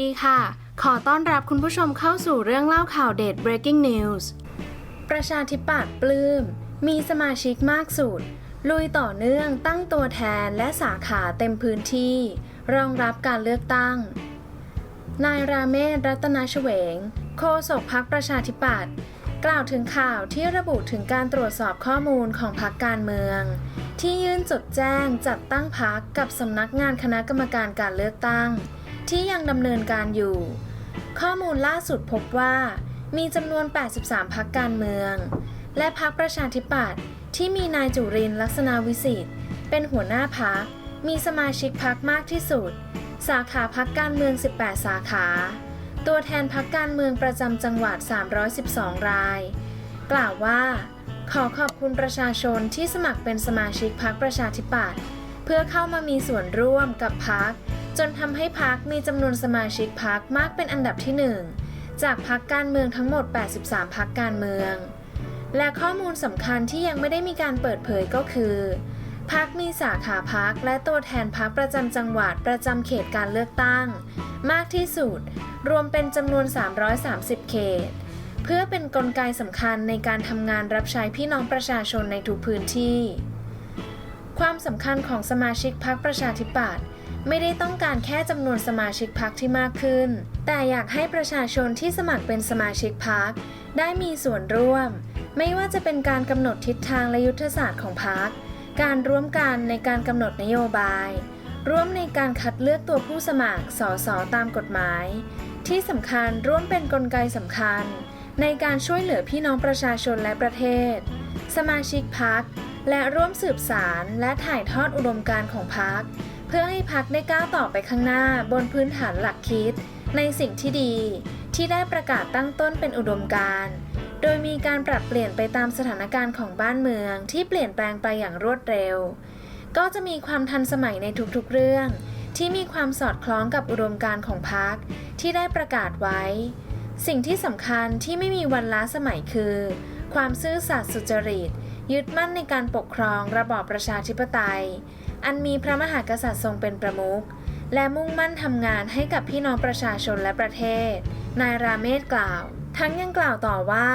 ดีค่ะ ขอต้อนรับคุณผู้ชมเข้าสู่เรื่องเล่าข่าวเด็ด breaking news ประชาธิปัตย์ปลื้ม มีสมาชิกมากสุด ลุยต่อเนื่องตั้งตัวแทนและสาขาเต็มพื้นที่ รองรับการเลือกตั้ง นายราเมศรัตนชเวง โฆษกพักประชาธิปัตย์กล่าวถึงข่าวที่ระบุถึงการตรวจสอบข้อมูลของพักการเมือง ที่ยื่นจดแจ้งจัดตั้งพักกับสำนักงานคณะกรรมการการเลือกตั้ง ที่ยังดำเนินการอยู่ ข้อมูลล่าสุดพบว่ามีจำนวน 83 พักการเมือง และพักประชาธิปัตย์ที่มีนายจุรินลักษณะวิสิทธิ์เป็นหัวหน้าพักมีสมาชิกพักมากที่สุด สาขาพักการเมือง 18 สาขา ตัวแทนพักการเมืองประจำจังหวัด 312 ราย กล่าวว่า ขอขอบคุณประชาชนที่สมัครเป็นสมาชิกพักประชาธิปัตย์เพื่อเข้ามามีส่วนร่วมกับพัก จนทำให้พักมีจำนวนสมาชิกพักมากเป็นอันดับที่ 1 จากพักการเมืองทั้งหมด 83พักการเมือง และข้อมูลสำคัญที่ยังไม่ได้มีการเปิดเผยก็คือพักมีสาขาพักและตัวแทนพักประจำจังหวัดประจำเขตการเลือกตั้ง มากที่สุด รวมเป็นจำนวน 330 เขต เพื่อเป็นนกลไกสำคัญในการทำงานรับใช้พี่น้องประชาชนในทุกพื้นที่ ความสำคัญของสมาชิกพักประชาธิปัตย์ ไม่ได้ต้องการแค่จำนวนสมาชิกพักที่มากขึ้น แต่อยากให้ประชาชนที่สมัครเป็นสมาชิกพักได้มีส่วนร่วม ไม่ว่าจะเป็นการกำหนดทิศทางและยุทธศาสตร์ของพักการร่วมกันในการกำหนดนโยบาย ร่วมในการคัดเลือกตัวผู้สมัครสสตามกฎหมาย ที่สำคัญร่วมเป็นนกลไกสำคัญ ในการช่วยเหลือพี่น้องประชาชนและประเทศ สมาชิกพักและร่วมสืบสารและถ่ายทอดอุดมการณ์ของพักเพื่อให้พักได้ก้าวต่อไปข้างหน้าบนพื้นฐานหลักคิด ในสิ่งที่ดี ที่ได้ประกาศตั้งต้นเป็นอุดมการณ์โดยมีการปรับเปลี่ยนไปตามสถานการณ์ของบ้านเมืองที่เปลี่ยนแปลงไปอย่างรวดเร็ว ก็จะมีความทันสมัยในทุกๆเรื่อง ที่มีความสอดคล้องกับอุดมการณ์ของพรรคที่ได้ประกาศไว้ สิ่งที่สำคัญที่ไม่มีวันล้าสมัยคือ ความซื่อสัตย์สุจริต ยึดมั่นในการปกครองระบอบประชาธิปไตย อันมีพระมหากษัตริย์ทรงเป็นประมุขและมุ่งมั่นทำงานให้กับพี่น้องประชาชนและประเทศ นายราเมศกล่าว ทั้งยังกล่าวต่อว่า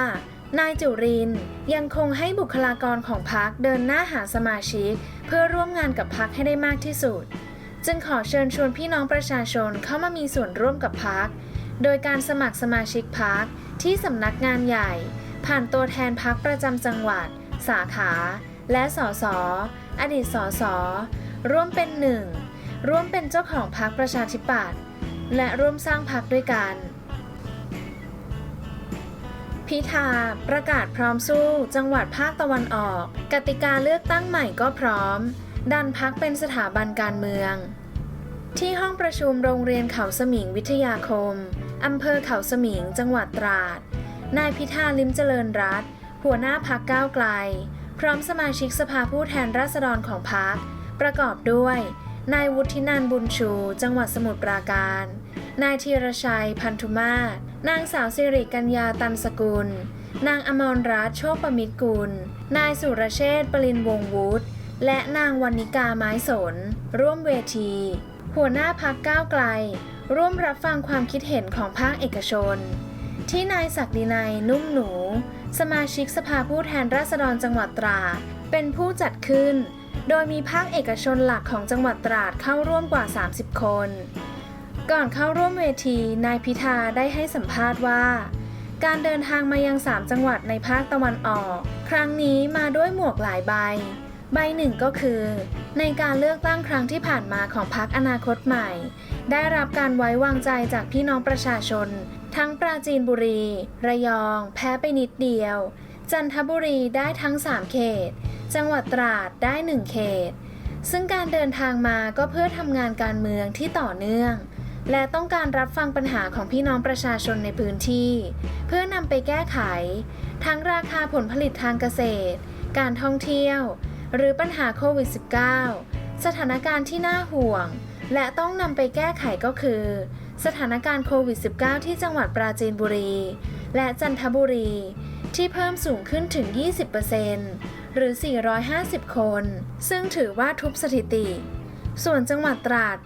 นายจุรินยังคงให้บุคลากรของพรรคเดินหน้าหาสมาชิก เพื่อร่วมงานกับพรรคให้ได้มากที่สุด จึงขอเชิญชวนพี่น้องประชาชนเข้ามามีส่วนร่วมกับพรรคโดยการสมัครสมาชิกพรรคที่สำนักงานใหญ่ ผ่านตัวแทนพรรคประจำจังหวัด สาขา และสสอดีตสสร่วมเป็นหนึ่งร่วมเป็นเจ้าของพรรคประชาธิปัตย์และร่วมสร้างพรรคด้วยกัน พิธาประกาศพร้อมสู้จังหวัดภาคตะวันออก กติกาเลือกตั้งใหม่ก็พร้อม ดันพักเป็นสถาบันการเมือง ที่ห้องประชุมโรงเรียนเขาสมิงวิทยาคมอำเภอเขาสมิงจังหวัดตราด นายพิธาลิมเจริญรัตหัวหน้าพักก้าวไกล พร้อมสมาชิกสภาผู้แทนราษฎรของพักประกอบด้วย นายวุฒินันบุญชู จังหวัดสมุทรปราการ นายธีรชัย พันธุมาศนางสาวสิริกัญญาตันสกุล นางอมรรัตน์โชคประมิตรกุล นายสุรเชษฐ์ปรินวงศ์วุฒิและนางวรรณิกาไม้สน ร่วมเวที หัวหน้าพักก้าวไกล ร่วมรับฟังความคิดเห็นของภาคเอกชน ที่นายศักดินัยนุ่มหนู สมาชิกสภาผู้แทนราษฎรจังหวัดตราด เป็นผู้จัดขึ้น โดยมีภาคเอกชนหลักของจังหวัดตราดเข้าร่วมกว่า 30 คน ก่อนเข้าร่วมเวที นายพิธาได้ให้สัมภาษณ์ว่า การเดินทางมายัง 3 จังหวัดในภาคตะวันออก ครั้งนี้มาด้วยหมวกหลายใบ ใบหนึ่งก็คือ ในการเลือกตั้งครั้งที่ผ่านมาของพรรคอนาคตใหม่ ได้รับการไว้วางใจจากพี่น้องประชาชน ทั้งปราจีนบุรี ระยอง แพ้ไปนิดเดียว จันทบุรีได้ทั้ง 3 เขต จังหวัดตราดได้ 1 เขต ซึ่งการเดินทางมาก็เพื่อทำงานการเมืองที่ต่อเนื่อง และต้องการรับฟังปัญหาของพี่น้องประชาชนในพื้นที่ เพื่อนำไปแก้ไข ทั้งราคาผลผลิตทางเกษตร การท่องเที่ยว หรือปัญหาโควิด -19 สถานการณ์ที่น่าห่วง และต้องนำไปแก้ไขก็คือ สถานการณ์โควิด -19 ที่จังหวัดปราจีนบุรี และจันทบุรี ที่เพิ่มสูงขึ้นถึง 20%หรือ 450 คน ซึ่งถือว่าทุบสถิติ ส่วนจังหวัดตราด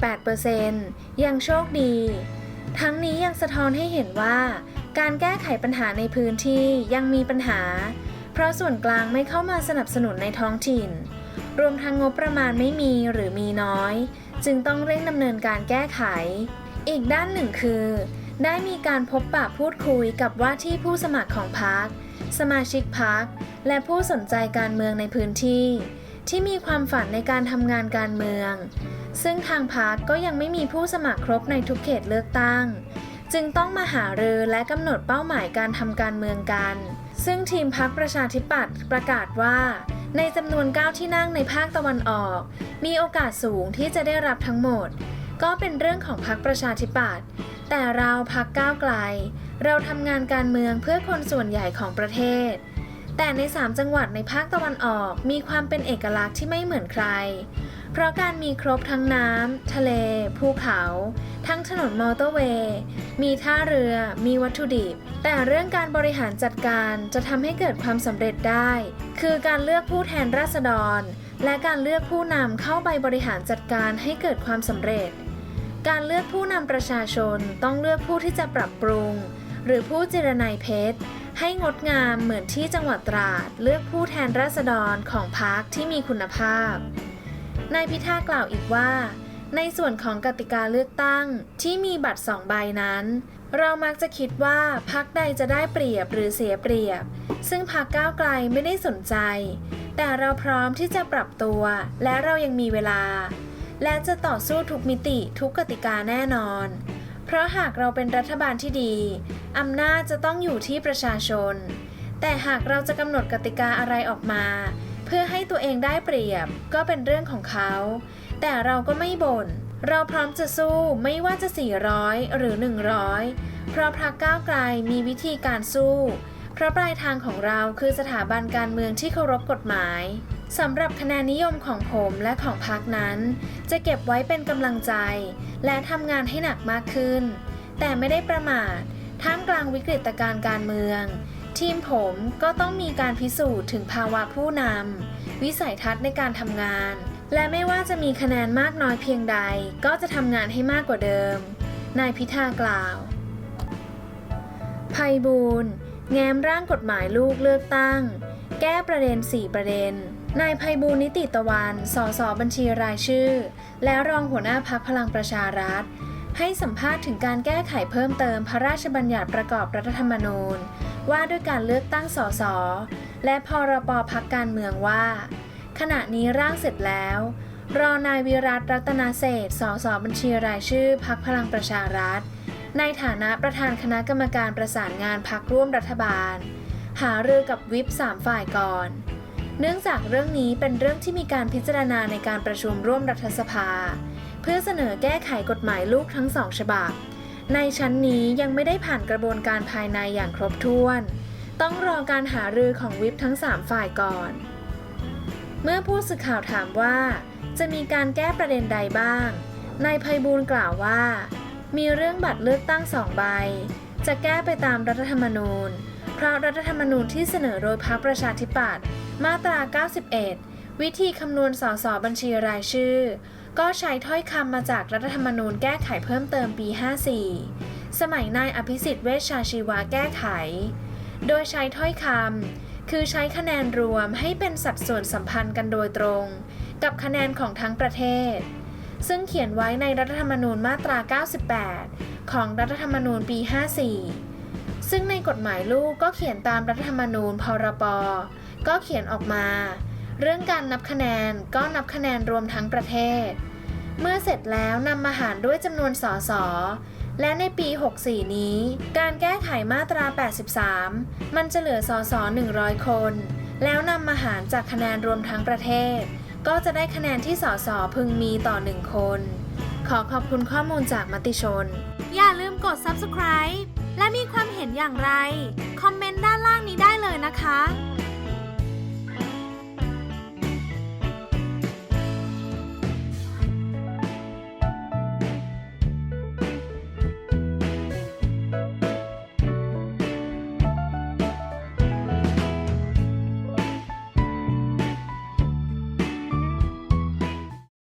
8%ยังโชคดี ทั้งนี้ยังสะท้อนให้เห็นว่า การแก้ไขปัญหาในพื้นที่ยังมีปัญหา เพราะส่วนกลางไม่เข้ามาสนับสนุนในท้องถิ่น รวมทั้งงบประมาณไม่มีหรือมีน้อย จึงต้องเร่งดำเนินการแก้ไข อีกด้านหนึ่งคือ ได้มีการพบปะพูดคุยกับว่าที่ผู้สมัครของพรรคสมาชิกพรรคและผู้สนใจการเมืองในพื้นที่ ที่มีความฝันในการทำงานการเมือง ซึ่งทางพรรคก็ยังไม่มีผู้สมัครครบในทุกเขตเลือกตั้ง จึงต้องมาหารือและกำหนดเป้าหมายการทำการเมืองกัน ซึ่งทีมพักประชาธิปัตย์ประกาศว่า ในจำนวน 9 ที่นั่งในภาคตะวันออก มีโอกาสสูงที่จะได้รับทั้งหมด ก็เป็นเรื่องของพรรคประชาธิปัตย์แต่เราพรรคก้าวไกล เราทำงานการเมืองเพื่อคนส่วนใหญ่ของประเทศ แต่ใน 3 จังหวัดในภาคตะวันออกมีความเป็นเอกลักษณ์ที่ไม่เหมือนใคร เพราะการมีครบทั้งน้ำ ทะเล ภูเขา ทั้งถนนมอเตอร์เวย์ มีท่าเรือ มีวัตถุดิบ แต่เรื่องการบริหารจัดการจะทำให้เกิดความสำเร็จได้ คือการเลือกผู้แทนราษฎร และการเลือกผู้นำเข้าไปบริหารจัดการให้เกิดความสำเร็จ การเลือกผู้นำประชาชนต้องเลือกผู้ที่จะปรับปรุง หรือผู้เจรนายเพชรให้งดงามเหมือนที่จังหวัดตราด เลือกผู้แทนราษฎรของพรรคที่มีคุณภาพ นายพิธากล่าวอีกว่า ในส่วนของกติกาเลือกตั้งที่มีบัตรสองใบนั้น เรามักจะคิดว่าพักใดจะได้เปรียบหรือเสียเปรียบ ซึ่งพักก้าวไกลไม่ได้สนใจ แต่เราพร้อมที่จะปรับตัว และเรายังมีเวลา และจะต่อสู้ทุกมิติทุกกติกาแน่นอน เพราะหากเราเป็นรัฐบาลที่ดีอำนาจจะต้องอยู่ที่ประชาชน แต่หากเราจะกำหนดกติกาอะไรออกมา พื่อให้ตัวเองได้เปรียบ ก็เป็นเรื่องของเขา แต่เราก็ไม่บน่น เราพร้อมจะสู้ไม่ว่าจะ 400 หรือ 100 เพราะพรรคก้าวไกลมีวิธีการสู้ เพราะปลายทางของเราคือสถาบันการเมืองที่เคารพกฎหมายสำหรับคะแนนนิยมของผมและของพรรคนั้น จะเก็บไว้เป็นกำลังใจ และทำงานให้หนักมากขึ้น แต่ไม่ได้ประมาทท่ามกลางวิกฤตการการเมือง ทีมผมก็ต้องมีการพิสูจน์ถึงภาวะผู้นำวิสัยทัศน์ในการทำงาน และไม่ว่าจะมีคะแนนมากน้อยเพียงใด ก็จะทำงานให้มากกว่าเดิม นายพิธากล่าวภัยบูลย์แง้มร่างกฎหมายลูกเลือกตั้ง แก้ประเด็น 4 ประเด็น นายภัยบูลย์นิติตะวัน สสบัญชีรายชื่อ และรองหัวหน้าพักพลังประชารัฐ ให้สัมภาษณ์ถึงการแก้ไขเพิ่มเติมพระราชบัญญัติประกอบรัฐธรรมนูญ ว่าด้วยการเลือกตั้งสส และพรบพักการเมืองว่า ขณะนี้ร่างเสร็จแล้ว รอนายวิรัตรัตนาเศษสสบัญชีรายชื่อพักพลังประชารัฐ ในฐานะประธานคณะกรรมการประสานงานพักร่วมรัฐบาล หารือกับวิปสามฝ่ายก่อน เนื่องจากเรื่องนี้เป็นเรื่องที่มีการพิจารณาในการประชุมร่วมรัฐสภา เพื่อเสนอแก้ไขกฎหมายลูกทั้งสองฉบับ ในชั้นนี้ยังไม่ได้ผ่านกระบวนการภายในอย่างครบถ้วน ต้องรอการหารือของวิปทั้ง 3 ฝ่ายก่อน เมื่อผู้สื่อข่าวถามว่า จะมีการแก้ประเด็นใดบ้าง นายภัยบูลกล่าวว่า มีเรื่องบัตรเลือกตั้งสองใบ จะแก้ไปตามรัฐธรรมนูญ เพราะรัฐธรรมนูญที่เสนอโดยพรรคประชาธิปัตย์มาตรา 91 วิธีคำนวณสสบัญชีรายชื่อ ก็ใช้ถ้อยคำมาจากรัฐธรรมนูญแก้ไขเพิ่มเติมปี 54 สมัยนายอภิสิทธิ์เวชชาชีวาแก้ไข โดยใช้ถ้อยคำคือใช้คะแนนรวมให้เป็นสัดส่วนสัมพันธ์กันโดยตรง กับคะแนนของทั้งประเทศ ซึ่งเขียนไว้ในรัฐธรรมนูญมาตรา 98 ของรัฐธรรมนูญปี 54 ซึ่งในกฎหมายลูกก็เขียนตามรัฐธรรมนูญพรปก็เขียนออกมา เรื่องการนับคะแนนก็นับคะแนนรวมทั้งประเทศ เมื่อเสร็จแล้วนำมาหารด้วยจำนวนสสและในปี 64 นี้ การแก้ไขมาตรา 83 มันจะเหลือสส100 คน แล้วนำมาหารจากคะแนนรวมทั้งประเทศ ก็จะได้คะแนนที่สสพึงมีต่อ 1 คน ขอขอบคุณข้อมูลจากมติชน อย่าลืมกด subscribe และมีความเห็นอย่างไร คอมเมนต์ด้านล่างนี้ได้เลยนะคะ